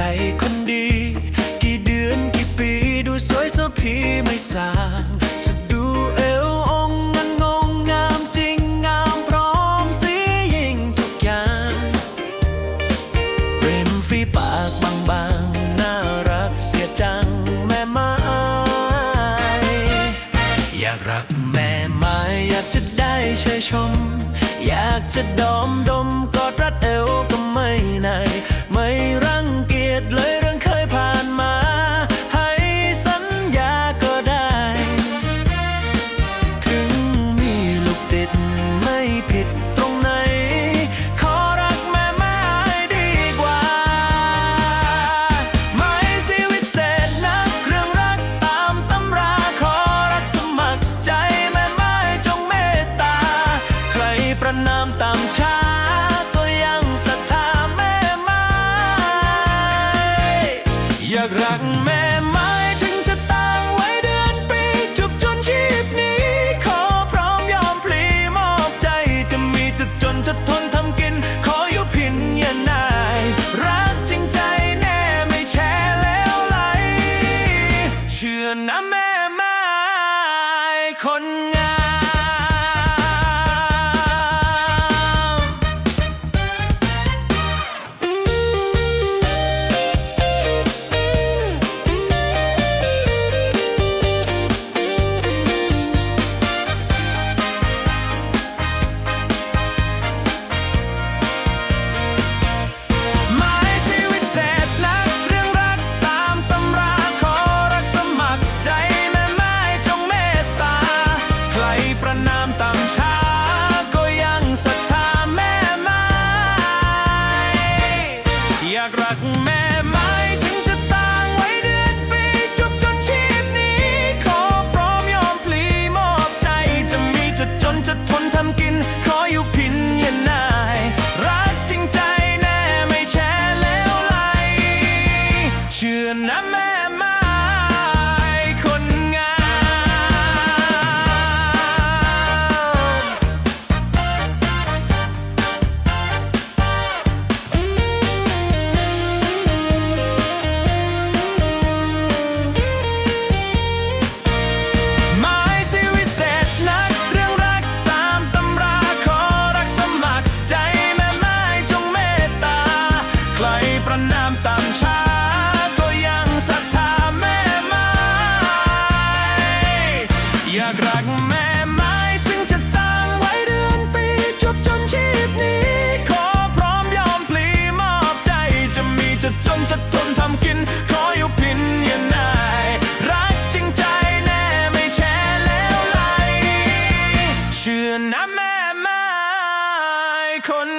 ใจคนดี กี่เดือนกี่ปีดูสวยสภีไม่สางจะดูเอวองค์นั้นงงงามจริงงามพร้อมสียิ่งทุกอย่างริมฝีปากบางๆ น่ารักเสียจังแม่ไม้ อยากรักแม่ไม้อยากจะได้เชยชม อยากจะดอมดมกอดรัดเอวก็ไม่นายไม่ร งากรักแม่ไม้ถึงจะต่างไว้เดือนปีจุบจนชีพนี้ ขอพร้อมยอมพลีมอบใจจะมีจะจนจะทนทำกิน ขออยู่พินอย่านาย รักจริงใจแน่ไม่แช่แล้วไหล เชื่อนะแม่ไม้คนากรักแม่ไม้ถึงจะตั้งไว้เดือนปีจบจนชีพนี้ ขอพร้อมยอมพลีมอบใจจะมีจะจนจะทนทำกิน ขออยู่พินอย่านรักจริงใจแน่ไม่แช่แล้วไหลเชื่อนะแม่ไม้คน